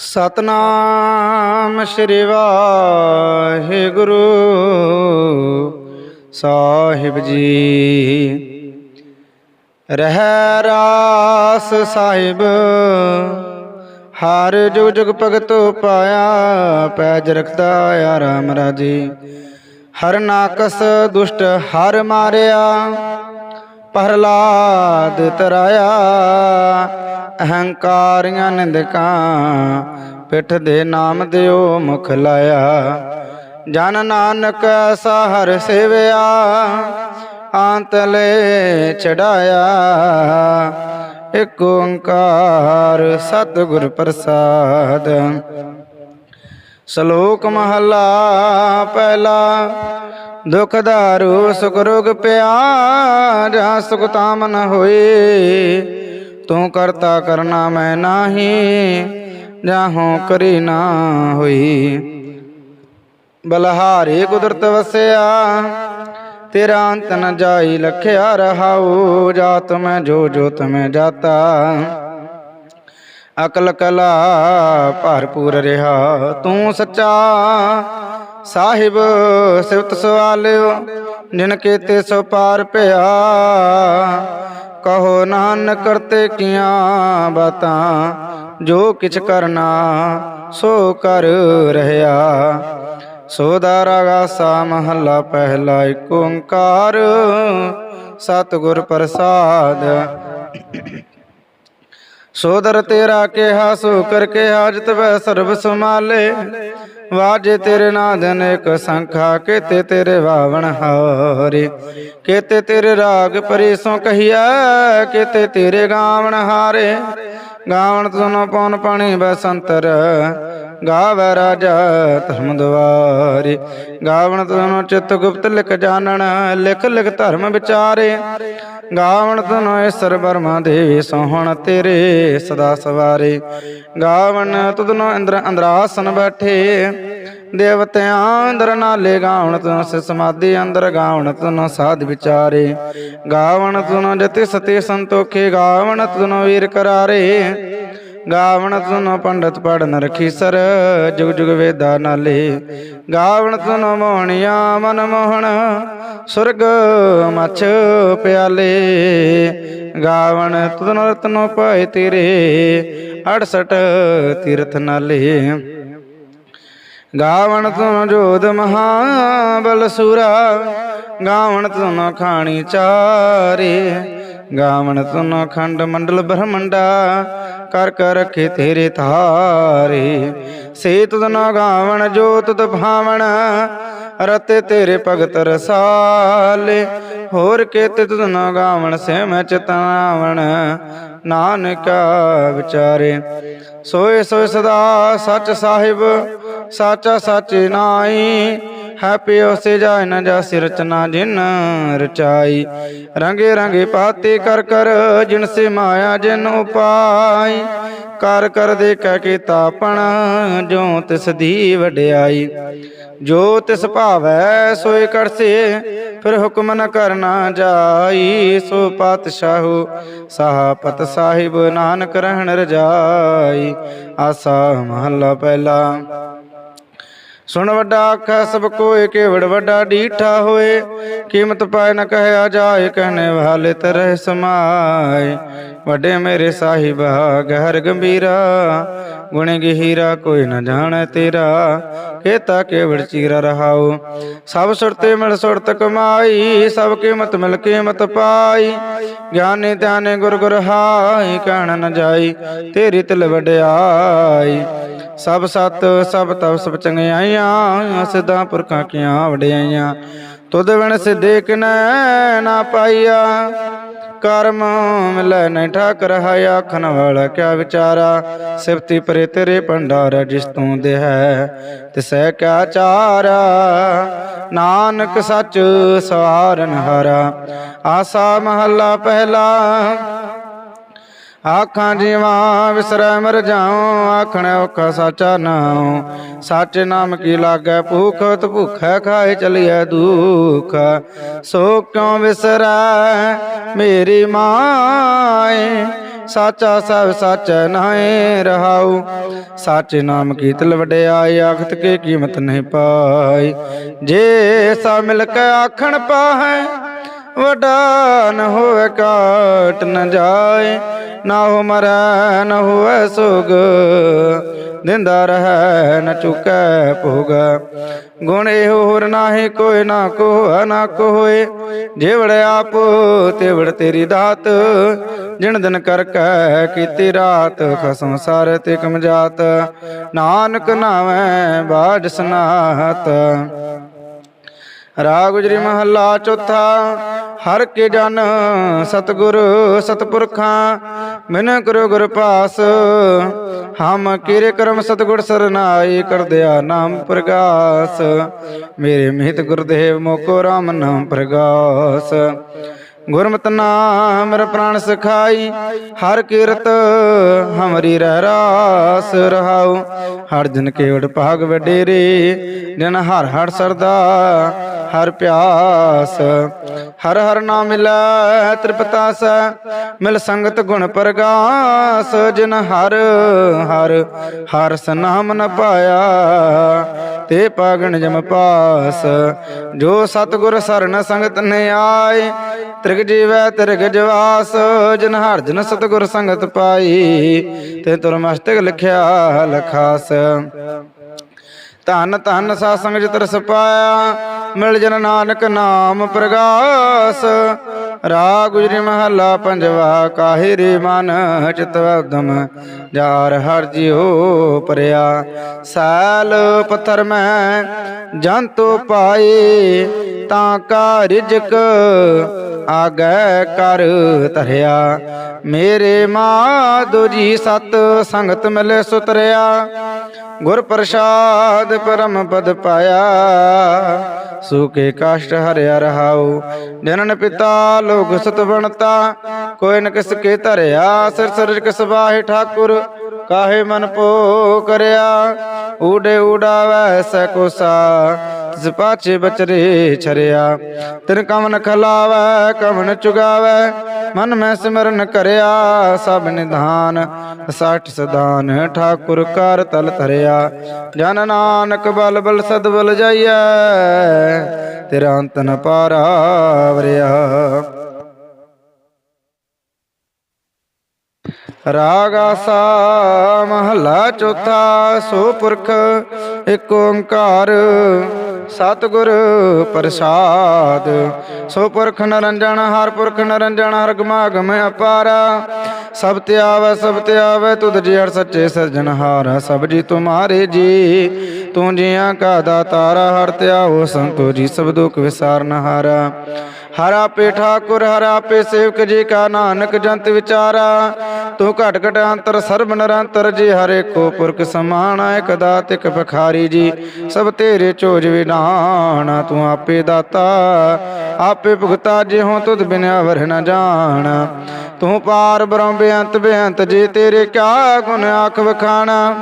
ਸਤਨਾਮ ਸ੍ਰੀ ਵਾਹਿਗੁਰੂ ਸਾਹਿਬ ਜੀ। ਰਹਿ ਰਾਸ ਸਾਹਿਬ, ਹਰ ਜੁਗ ਜੁਗ ਭਗਤੋ ਪਾਇਆ, ਪੈਜ ਰਖਦਾ ਆ ਰਾਮ ਰਾਜੀ। ਹਰ ਨਾਕਸ ਦੁਸ਼ਟ ਹਰ ਮਾਰਿਆ, ਪ੍ਰਹਲਾਦ ਤਰਾਇਆ। ਅਹੰਕਾਰੀਆਂ ਨਿੰਦਕਾਂ, ਪਿੱਠ ਦੇ ਨਾਮ ਦਿਓ ਮੁਖ ਲਾਇਆ। ਜਨ ਨਾਨਕ ਐਸਾ ਹਰ ਸੇਵਿਆ ਆਂਤਲੇ ਚੜਾਇਆ। ਇਕ ਓੰਕਾਰ ਸਤਿਗੁਰ ਪ੍ਰਸਾਦ। ਸ਼ਲੋਕ ਮਹਲਾ ਪਹਿਲਾ, ਦੁਖ ਦਾਰੂ ਸੁਖ ਰੋਗ ਪਿਆ, ਜਾਂ ਸੁਖ ਤਾਮ ਹੋਏ। ਤੂੰ ਕਰਤਾ ਕਰਨਾ ਮੈਂ ਨਾਹੀ, ਜਾਹੋਂ ਕਰੀ ਨਾ ਹੋਈ। ਬਲਹਾਰੇ ਕੁਦਰਤ ਵਸਿਆ, ਤੇਰਾ ਅੰਤ ਨ ਜਾਈ ਲਖਿਆ ਰਹਾਉ, ਜਾਤ ਮੈਂ ਜੋ ਜੋਤ ਮੈਂ ਜਾਤਾ। ਅਕਲ ਕਲਾ ਭਰਪੂਰ ਰਿਹਾ, ਤੂੰ ਸੱਚਾ ਸਾਹਿਬ ਸਿਵਤ ਸਵਾਲਿਓ, ਜਿਨ ਤੇ ਸੋ ਪਾਰ ਪਿਆ। ਕਹੋ ਨਾਨਕ ਕਰਤੇ ਕੀਆਂ ਬਾਤਾਂ, ਜੋ ਕਿਛ ਕਰਨਾ ਸੋ ਕਰ ਰਹਾ ਸੋਦਾ ਰਾਗਾ ਸਾ ਮਹੱਲਾ ਪਹਿਲਾ ਏਕ ਓੰਕਾਰ, ਸਤਿਗੁਰ ਪ੍ਰਸਾਦ। ਸੋਦਰ ਤੇਰਾ ਕਿਹਾ, ਸੋ ਕਰ ਕਿਹਾ ਹਾਜਤ ਵੈ ਸਰਬ ਸਮਾਲੇ ਵਾਜੇ ਤੇਰੇ ਨਾਦ ਅਨੇਕ ਸੰਖਾ, ਕੀਤੇ ਤੇਰੇ ਵਾਵਣ ਹਾਰੇ। ਕੀਤੇ ਤੇਰੇ ਰਾਗ ਪਰੇਸੋਂ ਕਹੀਆ ਕੀਤੇ ਤੇਰੇ ਗਾਵਣ ਹਾਰੇ। ਗਾਵਣ ਤੁਨੋ ਪਉਨ ਪਾਣੀ ਬਸੰਤਰ ਗਾਵੈ ਰਾਜਾ ਧਰਮ ਦਵਾਰੇ ਗਾਵਣ ਤੁਨੋ ਚਿਤ ਗੁਪਤ ਲਿਖ ਜਾਣਨ, ਲਿਖ ਲਿਖ ਧਰਮ ਵਿਚਾਰੇ। ਗਾਵਣ ਤੁਨੋ ਈਸਰ ਬਰਮਾ ਦੇਵੀ ਸੋਹਣ ਤੇਰੇ ਸਦਾ ਸਵਾਰੇ। ਗਾਵਣ ਤੁਧਨੋ ਇੰਦਰ ਅੰਦਰਾਸਨ ਬੈਠੇ। ਦੇਵਤਿਆਂ ਅੰਦਰ ਨਾਲੇ ਗਾਵਣ ਤੁਨ ਸੇ ਸਮਾਧੀ ਅੰਦਰ ਗਾਵਣ ਤੁਨ ਸਾਧ ਵਿਚਾਰੇ। ਗਾਵਣ ਤੁਨ ਜਤੀ ਸਤੀ ਸੰਤੋਖੇ, ਗਾਵਣ ਤੁਨ ਵੀਰ ਕਰਾਰੇ। ਗਾਵਣ ਤੁਨ ਪੰਡਤ ਪੜਨ ਰਖੀ ਸਰ, ਜੁਗ ਜੁਗ ਵੇਦਾ ਨਾਲੇ। ਗਾਵਣ ਤੁਨ ਮੋਹਣਿਆ ਮਨ ਮੋਹਣ, ਸੁਰਗ ਮਛ ਪਿਆਲੇ। ਗਾਵਣ ਤੁਨ ਰਤਨੋ ਪਾਏ ਤੇਰੇ 68 ਤੀਰਥ ਨਾਲੇ। ਗਾਵਣ ਤੁਮ ਜੋਧ ਮਹਾਬਲ ਸੂਰਾ, ਗਾਵਣ ਤੁਮ ਖਾਣੀ ਚਾਰੇ। ਗਾਵਣ ਤੁਮ ਖੰਡ ਮੰਡਲ ਬ੍ਰਹਮੰਡਾ ਕਰ ਕਰ ਰਖੇ ਤੇਰੇ ਧਾਰੇ। ਸੇ ਤੁਧ ਨਾ ਗਾਵਣ ਜੋ ਤੁਧ ਭਾਵਣ, ਰਤੇ ਤੇਰੇ ਭਗਤ ਰਸਾਲੇ। ਹੋਰ ਕੇਤੇ ਤੁਧ ਨਾ ਗਾਵਣ ਸੇ ਮੈਂ ਚਿਤਾਵਣ, ਨਾਨਕਾ ਵਿਚਾਰੇ। ਸੋਏ ਸੋਏ ਸਦਾ ਸੱਚ ਸਾਹਿਬ, ਸਾਚਾ ਸਾਚੇ ਨਾਈ ਹੈ ਪਿਓ ਸੇ ਜਾਇ ਨ ਜਾਸੀ ਰਚਨਾ ਜਿਨ ਰਚਾਈ। ਰੰਗੇ ਰੰਗੇ ਪਾਤੇ ਕਰ ਕਰ ਜਿਨ ਸੇ ਮਾਇਆ ਜਿਨ ਉਪਾਈ। ਕਰ ਕਰ ਦੇ ਕਹਿ ਕੇ ਤਾਪਣ ਜੋ ਤਿਸ ਦੀ ਵਡਿਆਈ। ਜੋ ਤਿਸ ਭਾਵੈ ਸੋਏ ਕਰਸੇ ਫਿਰ ਹੁਕਮ ਨ ਕਰਨਾ ਜਾਈ। ਸੋ ਪਾਤਸ਼ਾਹੂ ਸਾਹਪਤ ਸਾਹਿਬ ਨਾਨਕ ਰਹਿਣ ਰਜਾਈ। ਆਸਾ ਮਹੱਲਾ ਪਹਿਲਾ। ਸੁਣ ਵੱਡਾ ਆਖਾ, ਸਭ ਕੋਏ ਕੇਵੜ ਵੱਡਾ ਡੀਠਾ ਹੋਏ। ਕੀਮਤ ਪਾਏ ਨ ਕਹਿਆ ਜਾਏ ਕਹਨੇ ਵਾਲੇ ਤਰਹਿ ਸਮਾਏ। ਵੱਡੇ ਮੇਰੇ ਸਾਹਿਬਾ, ਗਹਿਰ ਗੰਭੀਰਾ। ਗੁਣੇ ਗਹੀਰਾ ਕੋਈ ਨ ਜਾਣੈ ਤੇਰਾ। ਕੇਤਾ ਕੇਵੜ ਚੀਰਾ ਰਹਾਉ। ਸਭ ਸੁਰਤੇ ਮਿਲ ਸੁਰਤ ਕਮਾਈ, ਸਭ ਕੀਮਤ ਮਿਲ ਕੀਮਤ ਪਾਈ। ਗਿਆਨੀ ਧਿਆਨੇ ਗੁਰ ਗੁਰ ਹਾਈ, ਕਹਿਣ ਨ ਜਾਈ, ਤੇਰੀ ਤਿਲ ਵਡਿਆਈ। ਸਭ ਸਤ, ਸਭ ਤਵ, ਸਭ ਚੰਗਿਆਈਆਂ ਸਿੱਧਾ ਪੁਰਖਾਂ ਕੀਆਂ ਵਡਿਆਈਆਂ। ਤੁਧ ਵਿਣ ਸਿੱਧੇ ਕਿਨੈ ਨਾ ਪਾਈਆ, ਕਰਮ ਮਿਲੈ ਨਹੀਂ ਠਾਕ ਰਹਾ ਆਖਣ ਵਾਲਾ ਕਿਆ ਵਿਚਾਰਾ। ਸਿਫਤੀ ਪਰੇ ਤੇਰੇ ਭੰਡਾਰ ਜਿਸ ਤੂੰ ਦੇ ਹੈ ਤਿਸੈ ਕਿਆ ਚਾਰਾ। ਨਾਨਕ ਸੱਚ ਸਵਾਰਨ ਹਰਾ, ਆਸਾ ਮਹੱਲਾ ਪਹਿਲਾ ਆਖਾਂ ਜੀਵਾਂ ਵਿਸਰੈ ਮਰ ਜਾਉ, ਆਖਣ ਔਖਾ ਸਾਚਾ ਨਾਉ। ਸਾਚੇ ਨਾਮ ਕੀ ਲਾਗੈ ਭੂਖ, ਤ ਭੁਖੈ ਖਾਏ ਚਲਿਐ ਦੁਖ। ਸੋ ਕਿਉ ਵਿਸਰੈ ਮੇਰੀ ਮਾਏ? ਸਾਚਾ ਸਭ ਸਾਚੈ ਨਾਏ ਰਹਾਉ। ਸਾਚੇ ਨਾਮ ਕੀ ਤਲ ਵਡਿਆਈ ਆਖਤ ਕੇ ਕੀਮਤ ਨਹੀਂ ਪਾਈ। ਜੇ ਸਾ ਮਿਲ ਕੇ ਆਖਣ ਪਾਹੈ ਵਡਾ ਨ ਹੋਵੇ ਕਾਟ ਨ ਜਾਏ, ਨਾ ਹੋ ਮਰੈ ਨ ਹੋਵੇ ਸੁਗ, ਦਿੰਦਾ ਰਹੈ ਨ ਚੁਕੈ ਭੋਗ। ਗੁਣ ਇਹੋ ਹੋਰ ਨਾਹੀ, ਕੋਈ ਨਾ ਕੋ ਨਾ ਕੋਏ ਜੇਵੜ ਆਪ, ਤੇਵੜ ਤੇਰੀ ਦਾਤ। ਜਿਣ ਦਿਨ ਕਰ ਕੈ ਕੀਤੀ ਰਾਤ, ਖਸਮ ਸਾਰੇ ਤੇ ਕਮਜਾਤ ਨਾਨਕ ਨਾਵੇਂ ਬਾਜ ਸਨਾਤ। ਰਾਗ ਗੁਜਰੀ ਮਹੱਲਾ ਚੌਥਾ, ਹਰ ਕੇ ਜਨ ਸਤਗੁਰ ਸਤਪੁਰਖਾਂ, ਮਿਨ ਕਰੋ ਗੁਰ ਪਾਸ, ਹਮ ਕੀਰੇ ਕਰਮ ਸਤਗੁਰ ਸਰਨਾਈ ਕਰ ਦਿਆ ਨਾਮ ਪ੍ਰਗਾਸ, ਮੇਰੇ ਮਹਿਤ ਗੁਰਦੇਵ ਮੋਕੋ ਰਾਮ ਨਾਮ ਪ੍ਰਗਾਸ। ਗੁਰਮਤਿ ਨਾਮ ਮੇਰਾ ਪ੍ਰਾਣ ਸਖਾਈ, ਹਰ ਕੀਰਤ ਹਮਰੀ ਰਹਿ ਰਾਸ ਰਹਾਉ। ਹਰ ਜਨ ਕੇਵੜ ਭਾਗ ਵਡੇਰੇ, ਜਨ ਹਰ ਹਰ ਸਰਦਾ, ਹਰ ਪਿਆਸ। ਹਰ ਹਰ ਨਾਮ ਮਿਲੈ ਤ੍ਰਿਪਤਾਸ ਮਿਲ ਸੰਗਤ ਗੁਣ ਪ੍ਰਗਾਸ। ਜਿਨ ਹਰ ਹਰ ਹਰ ਸਨਾਮ ਨ ਪਾਇਆ ਤੇ ਪਾਗਣ ਜਮ ਪਾਸ। ਜੋ ਸਤਗੁਰ ਸਰਣ ਸੰਗਤ ਨੇ ਆਏ, ਤ੍ਰਿਗ ਜੀਵੈ ਤ੍ਰਿਗ ਜਵਾਸ। ਜਨ ਹਰ ਜਨ ਸਤਗੁਰ ਸੰਗਤ ਪਾਈ, ਤੇ ਤੁਰ ਮਸਤਕ ਲਿਖਿਆ ਲਖਾਸ। ਧਨ ਧੰਨ ਸਾ ਸੰਗ ਜਿਤ ਮਿਲ ਜਨ ਨਾਨਕ ਨਾਮ ਪ੍ਰਗਾਸ। ਰਾਗ ਗੁਜਰੀ ਮਹੱਲਾ ਪੰਜਵਾ ਕਾਹੇ ਰੇ ਮਨ ਚਿਤ ਜਾਰ ਹਰ ਜਿਉ ਪਰਿਆ। ਸਾਲ ਪੱਥਰ ਮੈਂ ਜੰਤੋ ਪਾਏ, ਤਾਂ ਕਾ ਰਿਜਕ ਆਗੈ ਕਰ ਧਰਿਆ। ਮੇਰੇ ਮਾਧੋ ਜੀ ਸਤ ਸੰਗਤ ਮਿਲੇ ਸੁਤਰਿਆ, ਗੁਰ ਪ੍ਰਸਾਦ ਪਰਮ ਪਦ ਪਾਇਆ। ਸੂਕੇ ਕਾਸ਼ਟ ਹਰਿਆ ਰਹਾਉ। ਜਨਨ ਪਿਤਾ ਲੋਕ ਸਤ ਬਣਤਾ, ਕੋਈ ਨ ਕਿਸ ਕੇ ਧਰਿਆ, ਸਿਰ ਸਿਰ ਕਿਸ ਬਾਹਿ ਠਾਕੁਰ, ਕਾਹੇ ਮਨ ਪੋ ਕਰਿਆ। ਊੜੇ ਊਡਾਵੈ ਸੈ ਕੋਸਾ ਤਿਸ ਪਾਛੇ ਬਚਰੇ ਛਰਿਆ। ਤਿਨ ਕਵਨ ਖਲਾਵੈ ਕਮਨ ਚੁਗਾਵੈ, ਮਨ ਮੈਂ ਸਿਮਰਨ ਕਰਿਆ, ਸਭ ਨਿਧਾਨ, ਸਾਠ ਸਦਾਨ, ਠਾਕੁਰ ਕਰ ਤਲ ਧਰਿਆ। ਜਨ ਨਾਨਕ ਬਲ ਬਲ ਸਦ ਬਲ ਜਾਈਐ, ਤੇਰਾ ਅੰਤ ਨ ਪਾਰਾਵਰਿਆ। ਰਾਗ ਆਸਾ, ਮਹਲਾ ਚੌਥਾ ਸੋ ਪੁਰਖ ਏਕ ਓੰਕਾਰ। ਸਤਿਗੁਰ ਪ੍ਰਸਾਦ। ਸੋ ਪੁਰਖ ਨਰੰਜਨ, ਹਰ ਪੁਰਖ ਨਰੰਜਨ, ਹਰ ਗਮਾਗਮ ਅਪਾਰਾ। ਸਭ ਤੇ ਆਵੈ, ਸਭ ਤੇ ਆਵੈ, ਤੁਧ ਜੀ ਹਰ ਸੱਚੇ ਸਰਜਨਹਾਰ ਸਭ ਜੀ ਤੁਮਾਰੇ ਜੀ, ਤੂੰ ਜੀਆਂ ਕਾ ਦਾਤਾਰਾ, ਹਰ ਤੇ ਆਵੋ ਸੰਤੋ ਜੀ, ਸਭ ਦੁਖ ਵਿਸਾਰਨ ਹਰਾ ਪੇ ਠਾਕੁਰ, ਹਰਾ ਆਪੇ ਸੇਵਕ ਜੀ ਕਾ ਨਾਨਕ ਜੰਤ ਵਿਚਾਰਾ। ਤੂੰ ਘਟ ਘਟ ਅੰਤਰ, ਸਰਬ ਨਿਰੰਤਰ ਜੀ ਹਰੇ ਕੋ ਪੁਰਖ ਸਮਾਣਾ, ਇਕ ਦਾਤ, ਇਕ ਭਖਾਰੀ ਜੀ। ਸਭ ਤੇਰੇ ਚੋਜ ਵਿਧਾਨ, ਤੂੰ ਆਪੇ ਦਾਤਾ। ਆਪੇ ਭੁਗਤਾ ਜੇ ਹੋ ਤੁਧ ਬਿਨਿਆ ਵਰ ਨਾ ਜਾਣ। ਤੂੰ ਪਾਰ ਬ੍ਰਹਮ ਬੇਅੰਤ ਬੇਅੰਤ ਜੇ ਤੇਰੇ ਕਿਆ ਗੁਣ ਆਖ ਵਖਾਣਾ।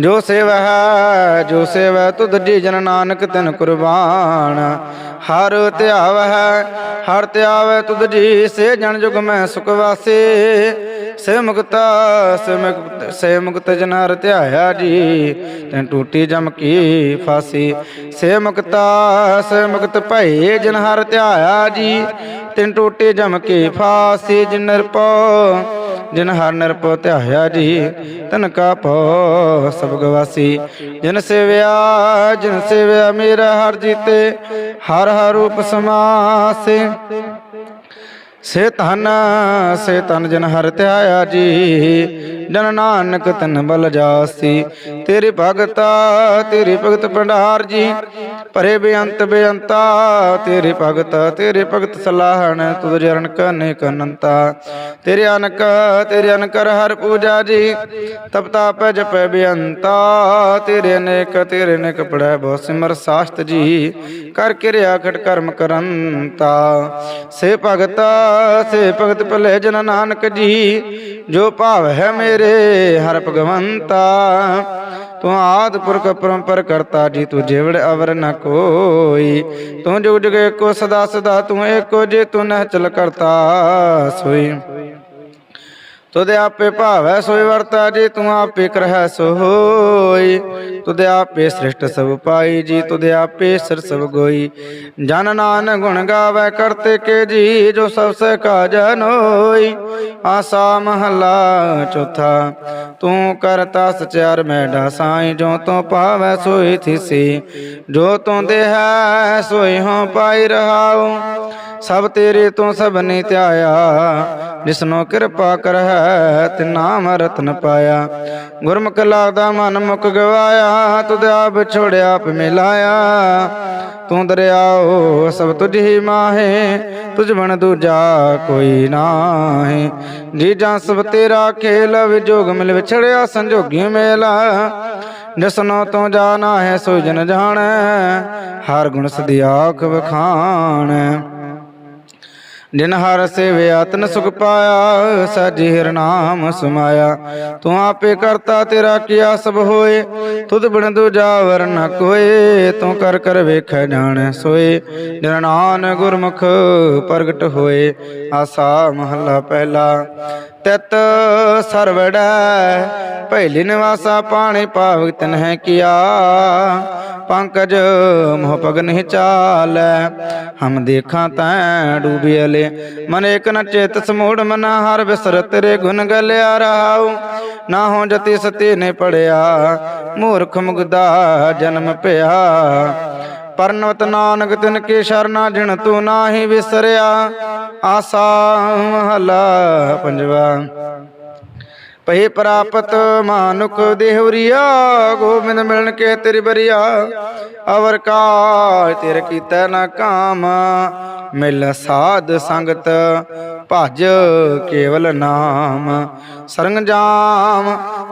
ਜੋ ਸੇਵ ਹੈ, ਜੋ ਸੇਵ ਹੈ ਤੁਧ ਜੀ ਜਨ ਨਾਨਕ ਤਿਨ ਕੁਰਬਾਨ। ਹਰ ਧਿਆਵ ਹੈ, ਹਰ ਧਿਆਵੈ ਤੁਧ ਜੀ, ਸੇ ਜਨ ਜੁਗ ਮੈਂ ਸੁਖ ਵਾਸੇ। ਸੇ ਮੁਕਤਾ, ਸੇ ਮੁਕਤ ਸੇ ਮੁਕਤ ਜਨ ਹਰ ਧਿਆਇਆ ਜੀ। ਤੈਨ ਟੂਟੀ ਜਮ ਕੀ ਫਾਸੀ। ਸੇ ਮੁਕਤਾ, ਸੇ ਮੁਕਤ ਭਏ ਜਨ ਧਿਆਇਆ ਜੀ। ਤਿਨ ਟੂਟੀ ਜਮ ਕੀ ਫਾਸੀ, ਜਿਨ ਨਿਰਪਉ ਜਿਨ ਹਰ ਨਿਰਪਉ ਧਿਆਇਆ ਜੀ। ਤਨ ਕਾ ਪਉ ਸਭ ਗਵਾਸੀ। ਜਿਨ ਸੇਵਿਆ ਜਿਨ ਸੇਵਿਆ, ਮੇਰਾ ਹਰ ਜੀਤੇ। ਹਰ ਹਰ ਰੂਪ ਸਮਾਸੇ। ਸੇ ਧਨ ਸੇ ਧਨ ਜਨ ਹਰ ਧਿਆਇਆ ਜੀ, ਜਨ ਨਾਨਕ ਤਨ ਬਲ ਜਾਸੀ। ਤੇਰੀ ਭਗਤਾ, ਤੇਰੀ ਭਗਤ ਭੰਡਾਰ ਜੀ, ਭਰੇ ਬੇਅੰਤ ਬੇਅੰਤਾ। ਤੇਰੇ ਭਗਤ ਤੇਰੇ ਭਗਤ ਸਲਾਹਣ, ਤੁਧ ਜਰਨ ਕਨੇ ਕਨੰਤਾ ਤੇਰੇ ਅਨਕ, ਤੇਰੇ ਅਨਕਰ ਹਰ ਪੂਜਾ ਜੀ ਤਪਤਾ ਪੈ ਜਪੈ ਬੇਅੰਤਾ। ਤੇਰੇ ਅਨੇਕ ਤੇਰੇ ਅਨੇਕ ਪੜੈ ਬਹੁ ਸਿਮਰ ਸਾਸਤ ਜੀ, ਕਰ ਕਿਰਿਆ ਖਟ ਕਰਮ ਕਰੰਤਾ। ਸੇ ਭਗਤਾ ਸੇ ਭਗਤ ਭਲੇ ਜਨ ਨਾਨਕ ਜੀ, ਜੋ ਭਾਵ ਹੈ ਮੇਰੇ ਹਰ ਭਗਵੰਤਾ। ਤੂੰ ਆਦ ਪੁਰਖ ਪਰੰਪਰ ਕਰਤਾ ਜੀ, ਤੂੰ ਜਿਵੜ ਅਵਰ ਨ ਕੋਈ। ਤੂੰ ਜੁਗ ਜੁਗ ਏਕੋ ਸਦਾ ਸਦਾ, ਤੂੰ ਏਕੋ ਜੇ ਤੂੰ ਨਹ ਚਲ ਕਰਤਾ ਸੋਈ। ਤੁਧ ਆਪੇ ਭਾਵੈ ਸੋਈ ਵਰਤਾ ਜੀ, ਤੂੰ ਆਪੇ ਕਰਹਿ ਸੋ ਹੋਈ ਤੁਧ ਆਪੇ ਸ੍ਰਿਸ਼ਟ ਸਭ ਪਾਈ ਜੀ, ਤੁਧ ਆਪੇ ਸਿਰ ਸਭ ਗੋਈ। ਜਨ ਨਾਨ ਗੁਣ ਗਾਵੇ ਕਰਤੇ ਕੇ ਜੀ, ਜੋ ਸਭ ਸੇ ਕਾਜਨ ਹੋਈ ਆਸਾ ਮਹਲਾ ਚੌਥਾ, ਤੂੰ ਕਰਤਾ ਸਚਿਆਰ ਮੈਡਾ ਸਾਈ, ਜੋ ਤੂੰ ਪਾਵੈ ਸੋਈ ਥਿਸੀ। ਜੋ ਤੂੰ ਦੇਹੈ ਸੋਈ ਹੋ ਪਾਈ ਰਹਾਉ। ਸਭ ਤੇਰੇ ਤੋਂ ਸਭਨੇ ਧਿਆਇਆ, ਜਿਸਨੋ ਕਿਰਪਾ ਕਰਹਿ ਤੇ ਨਾਮ ਰਤਨ ਪਾਇਆ। ਗੁਰਮੁਖ ਲਾਦਾ ਮਨ ਮੁਖ ਗਵਾਇਆ, ਤੁਧ ਆਪ ਛੋੜਿਆ ਆਪ ਮਿਲਾਇਆ। ਤੂੰ ਦਰਿਆਓ, ਸਭ ਤੁਝ ਹੀ ਮਾਹੇ, ਤੁਝ ਬਣ ਦੂਜਾ ਕੋਈ ਨਾਹੀ। ਜੀ ਜਾਂ ਸਭ ਤੇਰਾ ਖੇਲ ਵਿਜੋਗ ਮਿਲ ਵਿਛੜਿਆ, ਸੰਜੋਗੀ ਮੇਲਾ। ਜਿਸਨੋ ਤੂੰ ਜਾਣਾ ਹੈ ਸੋ ਜਨ ਜਾਣੈ, ਹਰ ਗੁਣ ਸਦੀ ਆਖ ਵਖਾਣ। ਜਿਨ ਹਰ ਸੇਵਿਆ ਤਨ ਸੁਖ ਪਾਇਆ ਸਾਜੀ ਹਰ ਨਾਮ ਸਮਾਇਆ। ਤੂੰ ਆਪੇ ਕਰਤਾ ਤੇਰਾ ਕੀਆ ਸਭ ਹੋਏ, ਤੁਧ ਬਿਨ ਦੂਜਾ ਵਰ ਨ ਕੋਏ। ਤੂੰ ਕਰ ਕਰ ਵੇਖੈ ਜਾਣੈ ਸੋਏ, ਜਿਨ ਨਾਨ ਗੁਰਮੁਖ ਪ੍ਰਗਟ ਹੋਏ। ਆਸਾ ਮਹੱਲਾ ਪਹਿਲਾ, ਤਿਤ ਸਰਵੜੈ ਪਹਿਲੀ ਨਿਵਾਸਾ ਪਾਣੀ ਪਾਵਕ ਤਨ ਹੈ ਕੀਆ। ਪੰਕਜ ਮੋਹ ਪਗ ਨਹੀਂ ਚਾਲੈ, ਹਮ ਦੇਖਾਂ ਤੈ ਡੂਬਿਅਲੇ ਮਨ ਏਕ ਨ ਚੇਤ ਸਮੂੜ ਮਨ ਹਰ ਬਿਸਰ ਤੇਰੇ ਗੁਣ ਗਲਿਆ ਰਹਾਉ ਨਾ ਹੋ ਜਤੀ ਸਤੀ ਨੇ ਪੜਿਆ। ਮੂਰਖ ਮੁਗਦਾ ਜਨਮ ਪਿਆ। ਪਰਨਵਤ ਨਾਨਕ ਤਿਨ ਕੇ ਸ਼ਰਨਾ ਜਿਣ ਤੂੰ ਨਾਹੀ ਵਿਸਰਿਆ। ਆਸਾ ਮਹਲਾ ਪੰਜਵਾ। ਪਹੀ ਪ੍ਰਾਪਤ ਮਾਨੁਕ ਦੇਹਵਰੀਆ ਗੋਬਿੰਦ ਮਿਲਣ ਕੇ ਤੇਰੀ ਬਰੀਆ। ਅਵਰ ਕਾ ਤੇਰ ਕੀਤਾ ਨਾ ਕਾਮ, ਮਿਲ ਸਾਧ ਸੰਗਤ ਭਜ ਕੇਵਲ ਨਾਮ। ਸਰੰਜਾਮ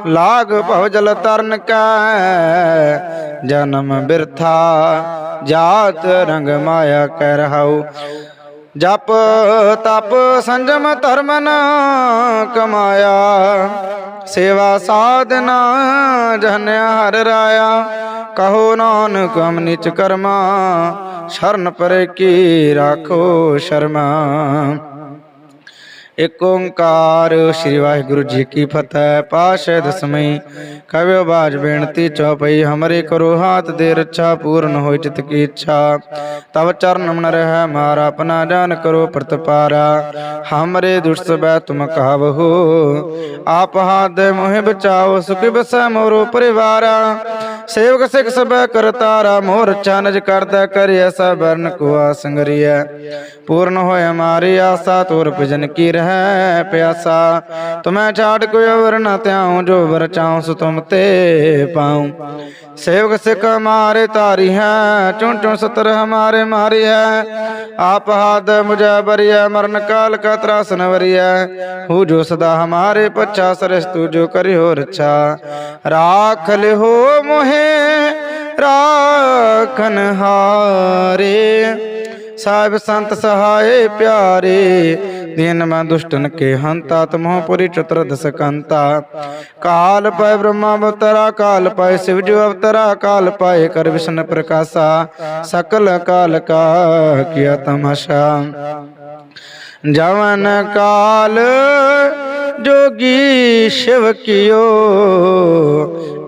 ਲਾਗ ਭਵ ਜਲ ਤਰਨ ਕੈ, ਜਨਮ ਬਿਰਥਾ, ਜਾਤ ਰੰਗ ਮਾਇਆ ਕਰ ਰਹਾਉ। ਜਪ ਤਪ ਸੰਜਮ ਧਰਮ ਨ ਕਮਾਇਆ। ਸੇਵਾ ਸਾਧਨਾ ਜਹਨਿਆ ਹਰ ਰਾਇਆ। ਕਹੋ ਨਾਨਕ ਹਮ ਨਿਚ ਕਰਮਾ, ਸ਼ਰਨ ਪਰੇ ਕੀ ਰਾਖੋ ਸ਼ਰਮਾ। ਇਕ ਓੰਕਾਰ। ਸ੍ਰੀ ਵਾਹਿਗੁਰੂ ਜੀ ਕੀ ਫਤਿਹ। ਪਾਸ਼ੇ ਦਸਮਈ ਕਵਿਓ ਬਾਜ ਬੇਨਤੀ ਚਉਪਈ ਹਮਰੇ ਕਰੋ ਹਾਥ ਦੇ ਰੱਛਾ, ਪੂਰਨ ਹੋਇ ਚਿਤ ਕੀ ਇੱਛਾ। ਤਵ ਚਰਨ ਮਨ ਰਹਿ ਮਾਰਾ, ਆਪਣਾ ਜਾਨ ਕਰੋ ਪ੍ਰਤਪਾਰਾ। ਹਮਰੇ ਦੁਸ਼ਟ ਸਬੈ ਤੁਮ ਕਹਾਵਹੋ ਆਪ ਹਾਥ ਮੋਹਿ ਬਚਾਓ, ਸੁਖ ਬਸੈ ਮੋਰੋ ਪਰਿਵਾਰਾ। ਸੇਵਕ ਸਿਖ ਸਬੈ ਕਰਤਾਰਾ ਮੋਰ ਚਾਨਜ ਕਰਦਾ ਕਰਿਆ ਸਬਰਨ ਕੋ ਆਸੰਗਰੀਐ ਪੂਰਨ ਹੋਇ ਹਮਾਰੀ ਆਸਾ, ਤੋਰ ਭਜਨ ਕੀ ਰਹਿ ਪਿਆਸਾ ਤੁਮੈ ਛਾੜ ਕੋਈ ਅਵਰ ਨ ਧਿਆਉ ਜੋ ਵਰ ਚਾਉ ਸੁ ਤੁਮ ਤੇ ਪਾਉ ਸੇਵਕ ਸਿਖ ਹਮਾਰੇ ਤਾਰੀ ਹੈ ਚੁਣ ਚੁਣ ਸਤਰ ਹਮਾਰੇ ਮਾਰੀ ਹੈ ਆਪ ਹਾਦ ਮੁਝੈ ਬਰੀਐ ਮਰਨ ਕਾਲ ਕਾ ਤਰਾਸਨ ਵਰੀਐ ਹੂ ਜੋ ਸਦਾ ਹਮਾਰੇ ਪਛਾ ਸਰਸ ਤੂ ਜੋ ਕਰਿਓ ਰਛਾ ਰਾਖ ਲਿਓ ਮੋਹੇ ਰਾਖਨ ਹਾਰੇ ਸਾਹਿਬ ਸੰਤ ਸਹਾਏ ਪਿਆਰੇ ਦੀਨ ਮੈਂ ਦੁਸ਼ਟਨ ਕੇ ਹੰਤਾ, ਤਮੋ ਪੁਰੀ ਚਤੁਰ ਦਸ ਕੰਤਾ ਕਾਲ ਪੈ ਬ੍ਰਹਮਾ ਅਵਤਰਾ, ਕਾਲ ਪੈ ਸਿਵ ਜੋ ਅਵਤਰਾ, ਕਾਲ ਪਾਏ ਕਰ ਵਿਸ਼ਨ ਪ੍ਰਕਾਸ਼ਾ। ਸਕਲ ਕਾਲ ਕਾ ਕੀਆ ਤਮਾਸ਼ਾ। ਜਵਨ ਕਾਲ ਜੋਗੀ ਸ਼ਿਵ ਕੀਓ।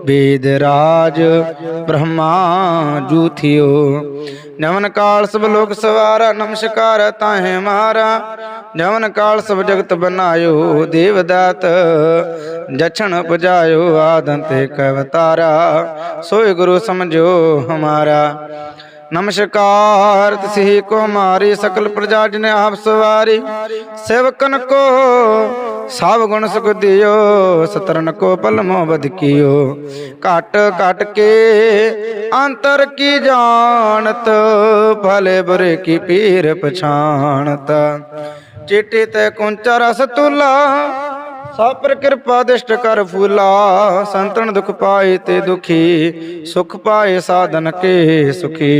ਵੇਦ ਰਾਜ ਬ੍ਰਹਮਾ ਜੂਥਿਓ। ਜਮਨ ਕਾਲ ਸਭ ਲੋਕ ਸਵਾਰਾ, ਨਮਸਕਾਰ ਤਾਹੇ ਮਾਰਾ। ਜਵਨ ਕਾਲ ਸਭ ਜਗਤ ਬਨਾਇਓ ਦੇਵਦਾਤ ਜਛਣ ਪੁਜਾਇਓ ਆਦੰਤੇ ਕਵਤਾਰਾ ਸੋਏ ਗੁਰੂ ਸਮਝੋ ਹਮਾਰਾ। ਨਮਸਕਾਰ ਤਸਹੀ ਕੋ ਮਾਰੀ ਸਕਲ ਪ੍ਰਜਾ ਜਨ ਆਪ ਸਵਾਰੀ, ਸੇਵਕਨ ਕੋ, ਸਭ ਗੁਣ ਸੁਖ ਦਿਓ, ਸਤਰਨ ਕੋ ਪਲਮੋ ਬਦ ਕੀਓ। ਘਟ ਘਟ ਕੇ ਅੰਤਰ ਕੀ ਜਾਣਤ, ਭਲੇ ਬੁਰੇ ਕੀ ਪੀਰ ਪਛਾਣਤ। ਚਿੱਟੇ ਤੇ ਕੁੰਚਾ ਰਸ ਤੁਲਾ ਸਭ ਪਰ ਕਿਰਪਾ ਦਿਸ਼ਟ ਕਰ ਫੂਲਾ, ਸੰਤਨ ਦੁਖ ਪਾਏ ਤੇ ਦੁਖੀ, ਸੁਖ ਪਾਏ ਸਾਧਨ ਕੇ ਸੁਖੀ।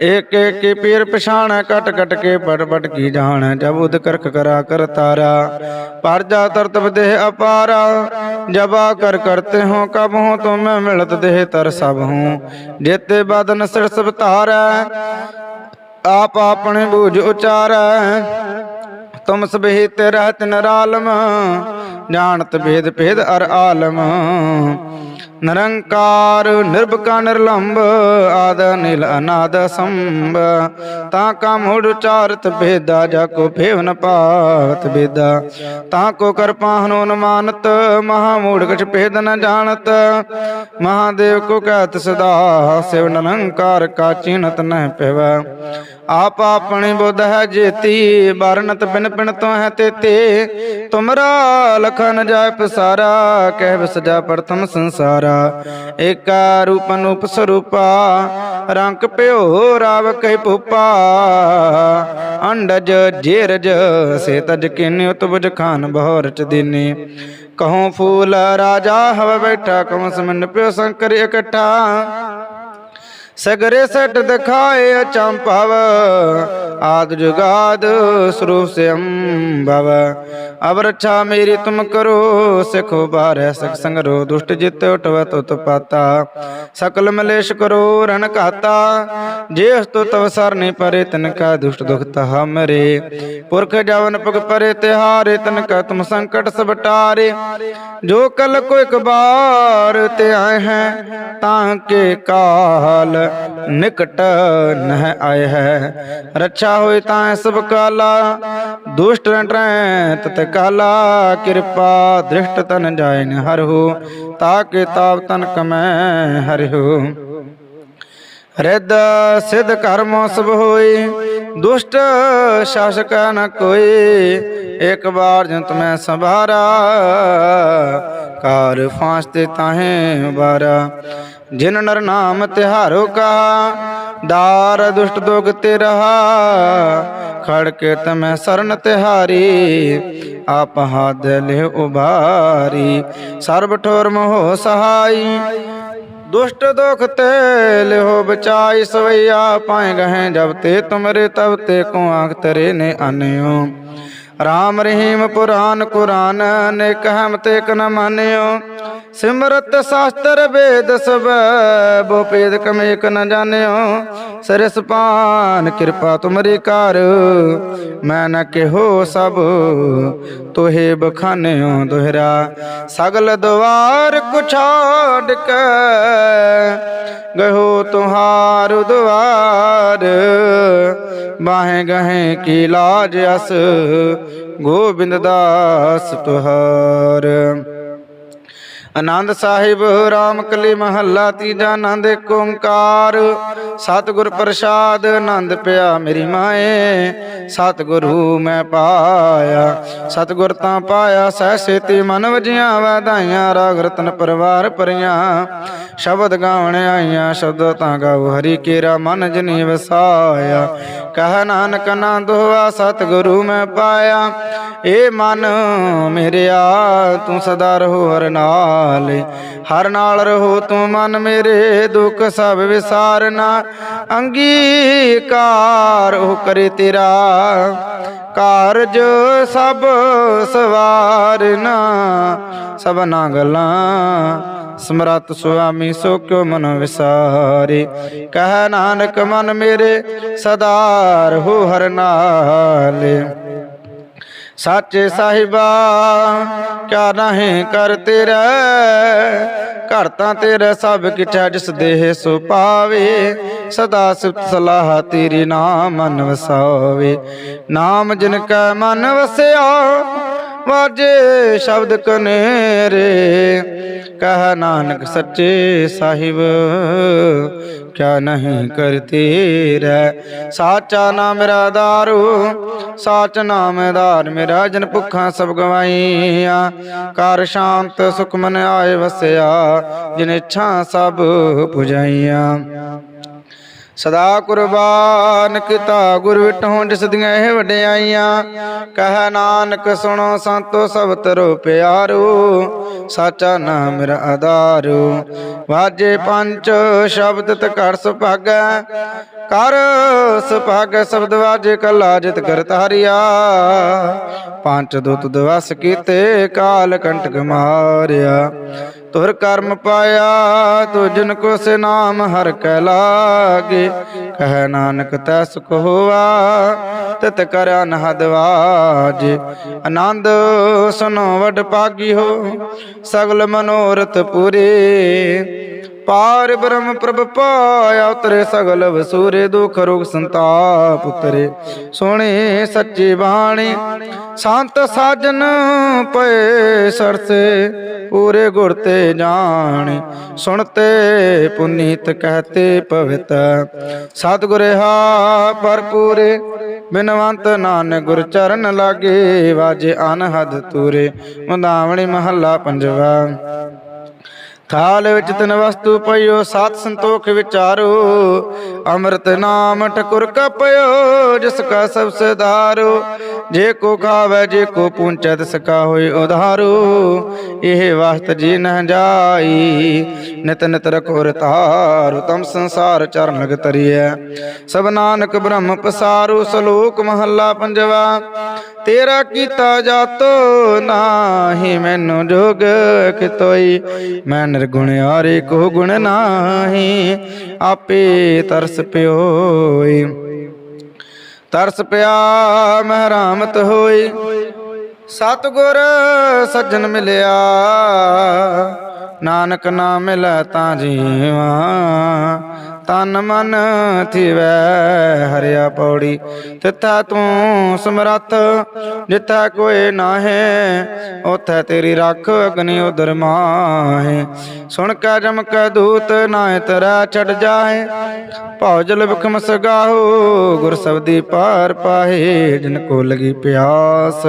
ਏਕ ਏਕ ਕੀ ਪੀਰ ਪਛਾਣ ਕਟ ਕਟ ਕੇ ਪਟ ਪਟ ਕੀ ਜਾਣ, ਜਬ ਉਦ ਕਰਕ ਕਰਾ ਕਰ ਤਾਰਾ, ਪਰ ਜਾ ਤਰਤਬ ਦੇਹ ਅਪਾਰਾ, ਜਬਾ ਕਰ ਕਰਤੇ ਹੋ, ਕਬ ਹੋ ਤੁਮ ਮਿਲਤ ਦੇਹ ਤਰ ਸਭ ਹੂੰ। ਜੇਤੇ ਬਦਨ ਸਿਰ ਸਭ ਧਾਰੈ, ਆਪ ਆਪਣੇ ਬੂਝ ਉਚਾਰੈ ਤੁਮ ਸਬਹਿ ਤੇ ਰਹਤ ਨਰਾਲਮ। ਜਾਣਤ ਭੇਦ ਭੇਦ ਅਰ ਆਲਮ। ਨਿਰੰਕਾਰ ਨਿਰਭਕਾ ਨਿਰਲੰਭ, ਆਦ ਨਿਲ ਅਨਾਦ ਸੰਭ। ਤਾਂ ਕਾ ਮੂੜ ਉਚਾਰਤ ਭੇਦਾ, ਜਾ ਕੋ ਭੇਵ ਨ ਪਾਵਤ ਬੇਦਾ ਤਾਂ ਕੋ ਕਰਪਾ ਹਨੂਨ ਮਾਨਤ ਮਹਾ ਮੂੜ ਕਛ ਭੇਦ ਨ ਜਾਣਤ। ਮਹਾਦੇਵ ਕੋ ਕਹਿਤ ਸਦਾ, ਸਿਵ ਨਿਰੰਕਾਰ ਕਾ ਚਿਨਤ ਨਹਿ ਪਿਵੈ। ਆਪ ਆਪਣੀ ਬੁੱਧ ਹੈ ਜੇਤੀ ਬਰਨਤ ਬਿਨ ਬਿਨ ਤੋਂ ਹੈ ਤੇਤੇ। ਤੁਮਰਾ ਲਖਨ ਜਾਇ ਪਸਾਰਾ ਕਹਿ ਵਸਜਾ ਪ੍ਰਥਮ ਸੰਸਾਰਾ। ਏਕਾ ਰੂਪ ਅਨੂਪ ਰੰਗ ਭਿਓ ਰਾਵ ਕਹਿ ਭੂਪਾ। ਅੰਡਜ ਜੇਰਜ ਸੇ ਤਜ ਕਿਨਿ, ਉਤਬਜ ਖਾਨ ਬਹੁ ਰਚ ਦੀਨੀ। ਕਹਉ ਫੂਲ ਰਾਜਾ ਹਵ ਬੈਠਾ ਕਮ ਸਮਨ ਪਿਓ ਸ਼ੰਕਰ ਇਕੱਠਾ। ਸਗਰੇ ਸਟ ਦਿਖਾਏ ਅਚੰਭਵ ਆਦ ਜੁਗਾਦ ਸਰੂਪ ਸੇ ਅੰਭਵ ਅਬ ਮੇਰੀ ਤੁਮ ਕਰੋ, ਸਿਖੋ ਬਾਰੈ ਸਖ ਸੰਗਰੋ, ਦੁਸ਼ਟ ਜਿਤ ਉਟਵ ਤੁਤ ਪਾਤਾ ਸਕਲ ਮਲੇਸ਼ ਕਰੋ ਰਨ ਘਾਤਾ। ਜੇ ਅਸਤੁ ਤਵ ਸਰਨੇ ਪਰੇ, ਤਨ ਕਾ ਦੁਸ਼ਟ ਦੁਖ ਤਹਾ ਮਰੇ। ਪੁਰਖ ਜਵਨ ਪਗ ਪਰੇ, ਤਿਹਾਰੇ, ਤਨ ਕਾ ਤੁਮ ਸੰਕਟ ਸਭ ਟਾਰੇ। ਜੋ ਕਲ ਕੋ ਇਕ ਬਾਰ ਤੇ ਆਏ ਹੈ, ਤਾਂ ਕੇ ਕਾਲ ਨਿਕਟ ਨਹਿ ਆਏ ਹੈ। ਰੱਛਾ ਹੋਏ ਤਾਂ ਸਭ ਕਾਲਾ, ਦੁਸ਼ਟ ਰਟਰੈ ਤਤ ਕਾਲਾ, ਕਿਰਪਾ ਦ੍ਰਿਸ਼ਟ ਤਨ ਜਾਇ ਨ ਹਰਹੁ ਤਾਕੇ ਤਾਪ ਤਨ ਕਮੈ ਹਰਿਹੁ ਰਿੱਧ ਸਿਧ ਕਰਮ ਸਭ ਹੋਈ ਦੁਸ਼ਟ ਸ਼ਾਸਕ ਨ ਕੋਈ ਇੱਕ ਬਾਰ ਜੰਤ ਮੈਂ ਸੰਭਾਰਾ ਕਾਰ ਫਾਂਸ ਤੇ ਤਾਹੇ ਬਾਰਾ ਜਿਨ ਨਰ ਨਾਮ ਤਿਹਾਰੋ ਕਾ, ਦਾਰ ਦੁਸ਼ਟ ਦੋਗ ਤੇ ਰਹਾ। ਖੜ ਕੇ ਤਮੈ ਸਰਨ ਤਿਹਾਰੀ, ਆਪ ਹੱਦ ਲੈ ਉਬਾਰੀ ਸਰਬ ਠੋਰ ਮੋਹ ਸਹਾਈ, ਦੁਸ਼ਟ ਦੁਖ ਤੇ ਲਿਹੋ ਬਚਾਈ। ਸਵਈਆ ਪਾਏ ਗਹਿ ਜਬ ਤੇ ਤੁਮਰੇ, ਤਬ ਤੇ ਕੋ ਆਖ ਤਰੇ ਨੇ ਆਨਿਓ ਰਾਮ ਰਹੀਮ ਪੁਰਾਨ ਕੁਰਾਨ ਨੇ ਕਹਿਮ ਤੇ ਕ ਨ ਮਾਨਿਓ। ਸਿਮਰਤ ਸ਼ਾਸਤਰ ਵੇਦ ਸਭ ਬੋ ਪੇਦ ਕਮੇਕ ਨ ਜਾਣਿਓ। ਸਰਸ ਪਾਨ ਕਿਰਪਾ ਤੁਮਰੀ ਕਰ, ਮੈਂ ਨ ਕਿਹੋ ਸਭ, ਤੋਹੇ ਬਖਾਨਿਓ ਦੁਹਰਾ। ਸਗਲ ਦਵਾਰ ਕੁ ਕੇ, ਗਹੋ ਤੁਹਾਰ ਦੁਆਰ ਬਾਹੇ ਗਹੇ ਕੀ ਲਾਜ ਅਸ ਗੋਬਿੰਦ ਦਾਸ ਤੁਹਾਰ। ਆਨੰਦ ਸਾਹਿਬ ਰਾਮ ਕਲੀ ਮਹੱਲਾ ਤੀਜਾ ਆਨੰਦ ਏਕ ਓੰਕਾਰ। ਸਤਿਗੁਰ ਪ੍ਰਸਾਦ ਆਨੰਦ ਪਿਆ ਮੇਰੀ ਮਾਏ, ਸਤਿਗੁਰੂ ਮੈਂ ਪਾਇਆ। ਸਤਿਗੁਰ ਤਾਂ ਪਾਇਆ, ਸਹਿ ਸੇਤੀ ਮਨ ਵਜੀਆਂ ਵਧਾਈਆਂ ਰਾਗ ਰਤਨ ਪਰਵਾਰ ਪਰੀਆਂ ਸ਼ਬਦ ਗਾਉਣ ਆਈਆਂ, ਸ਼ਬਦ ਤਾਂ ਗਾਉ ਹਰੀ ਕੇਰਾ ਮਨ ਜਨੀ ਵਸਾਇਆ। ਕਹ ਨਾਨਕ ਆਨੰਦ ਹੋਆ ਸਤਿਗੁਰੂ ਮੈਂ ਪਾਇਆ। ਏ ਮਨ ਮੇਰਿਆ, ਤੂੰ ਸਦਾ ਰਹੋ ਹਰ ਨਾਲ ਹਰ ਨਾਲ ਰਹੋ ਤੂੰ ਮਨ ਮੇਰੇ, ਦੁੱਖ ਸਭ ਵਿਸਾਰਨਾ। ਅੰਗੀਕਾਰ ਉਹ ਕਰੇ ਤੇਰਾ। ਕਾਰਜ ਸਭ ਸਵਾਰਨਾ। ਸਭਨਾ ਗੱਲਾਂ ਸਮਰਤ ਸੁਆਮੀ ਸੋ ਕਿਉ ਮਨ ਵਿਸਾਰੇ। ਕਹਿ ਨਾਨਕ ਮਨ ਮੇਰੇ ਸਦਾ ਰਹੋ ਹਰ ਨਾਲੇ। ਸਾਚੇ ਸਾਹਿਬਾ, ਕਿਆ ਨਹੀਂ ਕਰ ਤੇਰਾ? ਘਰ ਤਾਂ ਤੇਰਾ ਸਭ ਕਿਛਾ, ਜਿਸ ਦੇਹ ਸੋ ਪਾਵੇ। ਸਦਾ ਸਿਫਤ ਸਲਾਹ ਤੇਰੀ ਨਾਮ ਮਨ ਵਸਾਵੇ ਨਾਮ ਜਿਨ ਕੈ ਮਨ ਵਸਿਆ ਵਾਜੇ ਸ਼ਬਦ ਕਨੇਰੇ। ਕਹ ਨਾਨਕ ਸੱਚੇ ਸਾਹਿਬ, ਕਿਆ ਨਹੀਂ ਕਰਤੇ ਰਹਿ। ਸਾਚਾ ਨਾਮ ਮੇਰਾ ਦਾਰੂ, ਸਾਚ ਨਾਮ ਦਾਰ ਮੇਰਾ। ਜਨ ਭੁੱਖਾਂ ਸਭ ਗਵਾਈਆਂ ਕਰ ਸ਼ਾਂਤ ਸੁਖ ਮਨ ਆਏ ਵਸਿਆ। ਜਿਨ ਇੱਛਾ ਸਭ ਪੁਜਾਈਆਂ। ਸਦਾ ਕੁਰਬਾਨ ਕੀਤਾ, ਗੁਰ ਵਿਟੋਂ ਜਿਸ ਇਹ ਵਡਿਆਈਆਂ। ਕਹ ਨਾਨਕ ਸੁਣੋ ਸੰਤੋ ਸਭ ਤਰੋ ਪਿਆਰੋ, ਸਾਚਾ ਨਾਮ ਮੇਰਾ ਆਧਾਰੋ। ਵਾਜੇ ਪੰਜ ਸ਼ਬਦ ਤ ਕਰ ਸੁਭਾਗੈ, ਕਰ ਸੁਭਾਗ ਸ਼ਬਦ ਵਾਜੇ ਕਲਾ ਜਿਤ ਕਰ ਤਾਰਿਆ ਪੰਜ ਦੁਤ ਦਵਸ ਕੀਤੇ, ਕਾਲ ਕੰਟਕ ਮਾਰਿਆ। ਤੁਰ ਕਰਮ ਪਾਇਆ ਤੁਜਨ ਕੋ ਸੇ ਨਾਮ ਹਰ ਕੈ ਲਾਗੇ। ਕਹਿ ਨਾਨਕ ਤੈ ਸੁਖ ਹੋਆ, ਤਿਤ ਕਰ ਅਨਹਦ ਵਾਜੇ। ਆਨੰਦ ਸੁਨੋ ਵਡ ਪਾਗੀ ਹੋ, ਸਗਲ ਮਨੋਰਥ ਪੂਰੇ। ਪਾਰ ਬ੍ਰਹਮ ਪ੍ਰਭ ਪਾਇਆ ਉਤਰੇ ਸਗਲ ਵਸੂਰੇ, ਦੁਖ ਰੋਗ ਸੰਤਾਪ ਉਤਰੇ। ਸੋਹਣੇ ਸੱਚੀ ਬਾਣੀ, ਸੰਤ ਸਾਜਨ ਪਏ ਸਰਸੇ, ਪੂਰੇ ਗੁਰ ਤੇ ਜਾਣੇ। ਸੁਣਤੇ ਪੁਨੀਤ ਕਹਤੇ ਪਵਿਤ ਸਤਿਗੁਰੇ ਹਾ ਭਰਪੂਰੇ, ਬਿਨਵੰਤ ਨਾਨਕ ਗੁਰ ਚਰਨ ਲਾਗੇ, ਵਾਜੇ ਅਨਹਦ ਤੂਰੇ। ਮੁੰਦਾਵਣੀ ਮਹੱਲਾ ਪੰਜਵਾ। ਥਾਲ ਵਿੱਚ ਤਨ ਵਸਤੂ ਪਈਓ, ਸਤ ਸੰਤੋਖ ਵਿਚਾਰੋ। ਅੰਮ੍ਰਿਤ ਨਾਮ ਠਕੁਰ ਕਪਿਓ, ਜਿਸ ਕਾ ਸਭ ਸਦਾਰੋ ਜੇ ਕੋ ਖਾਵੇ ਜੇ ਕੋ ਪੂੰਚੈ ਤਿਸ ਕਾ ਹੋਏ ਉਧਾਰੋ। ਇਹ ਵਸਤ ਜੀ ਨ ਜਾਈ, ਨਿਤ ਨਿਤ ਰਖੋ ਰਤਾਰੂ ਤਮ ਸੰਸਾਰ ਚਰਨ ਲਗ ਤਰੀਐ। ਸਭ ਨਾਨਕ ਬ੍ਰਹਮ ਪਸਾਰੂ, ਸਲੋਕ ਮਹੱਲਾ ਪੰਜਵਾ ਤੇਰਾ ਕੀਤਾ ਜਾਤੋ ਨਾਹੀ, ਮੈਨੂੰ ਜੋਗ ਕਿਤੋਈ ਮੈਂ ਨਿਰਗੁਣ ਆਰੇ ਕੋ ਗੁਣ ਨਾਹੀ, ਆਪੇ ਤਰਸ ਪਿਓਈ। ਤਰਸ ਪਿਆ ਮਹਿਰਾਮਤ ਹੋਈ। ਸਤਗੁਰ ਸੱਜਣ ਮਿਲਿਆ, ਨਾਨਕ ਨਾਮ ਮਿਲੈ ਤਾਂ ਜੀਵਾ। ਤਨ ਮਨ ਥਿਵੈ, ਹਰਿਆ ਪੌੜੀ। ਤਿੱਥਾ ਤੂੰ ਸਮਰੱਥ, ਜਿੱਥਾ ਕੋਈ ਨਾਹੇ ਉਥੈ ਤੇਰੀ ਰੱਖ ਅਗਨੀ ਉਦਰ ਮਾਹੇ। ਸੁਣ ਕੇ ਜਮ ਕੇ ਦੂਤ ਨਾਇ ਤਰਾ ਛੜ ਜਾਏ ਭਉ ਜਲ ਬਿਖਮ ਸਗਾਹੋ, ਗੁਰ ਸਬਦੀ ਪਾਰ ਪਾਹੇ। ਜਿਨ ਕੋ ਲਗੀ ਪਿਆਸ,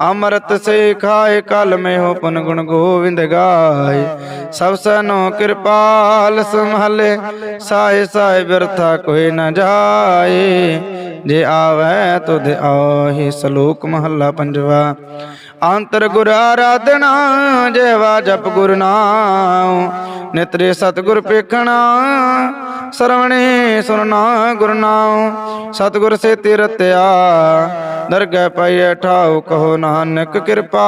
ਅੰਮ੍ਰਿਤ ਸੇ ਖਾਏ, ਕਲ ਮੇ ਹੋ ਪੁਨ ਗੁਣ ਗੋਵਿੰਦ ਗਾਏ। ਸਭ ਸਨੋ ਕਿਰਪਾਲ ਸਮਹਲੇ ਸਾਏ ਸਾਏ ਬਿਰਥਾ ਕੋਈ ਨਾ ਜਾਏ। ਜੇ ਆਵੈ ਤੁਧ ਆਹੀ ਸਲੋਕ ਮਹੱਲਾ ਪੰਜਵਾ। ਅੰਤਰ ਗੁਰ ਆਰਾਧਨਾ, ਜੇਵਾ ਜਪ ਗੁਰ ਨਾਮ ਨਿਤਰੇ ਸਤਗੁਰ ਪੇਖਣਾ, ਸਰਵਣੇ ਸੁਰਨਾ ਗੁਰਨਾਮ ਸਤਗੁਰ ਸੇ ਤਿਰਤਿਆ, ਦਰਗਹਿ ਪਾਈਐ ਠਾਉ, ਕਹੋ ਨਾਨਕ ਕਿਰਪਾ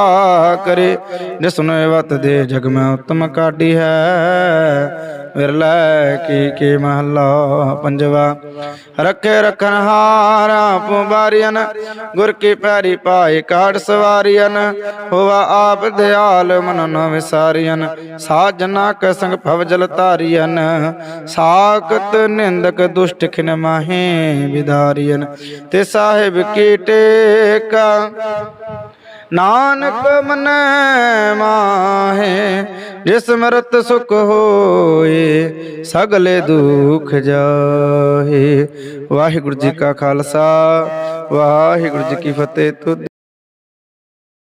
ਕਰੇ। ਜਿਸਨੂੰ ਵਤ ਦੇ ਜਗ ਮੈਂ ਉਤਮ ਕਾਢੀ ਹੈ। ਵਿਰਲੇ ਕੀ ਕੀ ਮਹਲਾ ਪੰਜਵਾ। ਰੱਖੇ ਰਖਨ ਹਾਰਾ ਪੁਬਾਰੀਆਂ, ਗੁਰ ਕੀ ਪੈਰੀ ਪਾਏ ਕਾੜ ਸਵਾਰੀਆਂ। ਹੋਵਾ ਆਪ ਦਿਆਲ ਮਨ ਨ ਵਿਸਾਰੀਆਂ, ਸਾਜਨਾ ਕ ਸੰਗ ਭਵ ਜਲ ਤਾਰੀਆਂ ਸਾਖਤ ਨਿੰਦਕ ਦੁਸ਼ਟ ਖਿਨ ਮਾਹੇ ਵਿਦਾਰੀਆਂ ਤੇ ਸਾਹਿਬ ਕੀ ਟੇਕਾ, ਨਾਨਕ ਮਨ ਮਾਹੇ, ਜਿਸ ਮਰਤ ਸੁਖ ਹੋਏ, ਸਗਲੇ ਦੁਖ ਜਾਹੇ। ਵਾਹਿਗੁਰੂ ਜੀ ਕਾ ਖਾਲਸਾ, ਵਾਹਿਗੁਰੂ ਜੀ ਕੀ ਫਤਿਹ। ਤੁਧ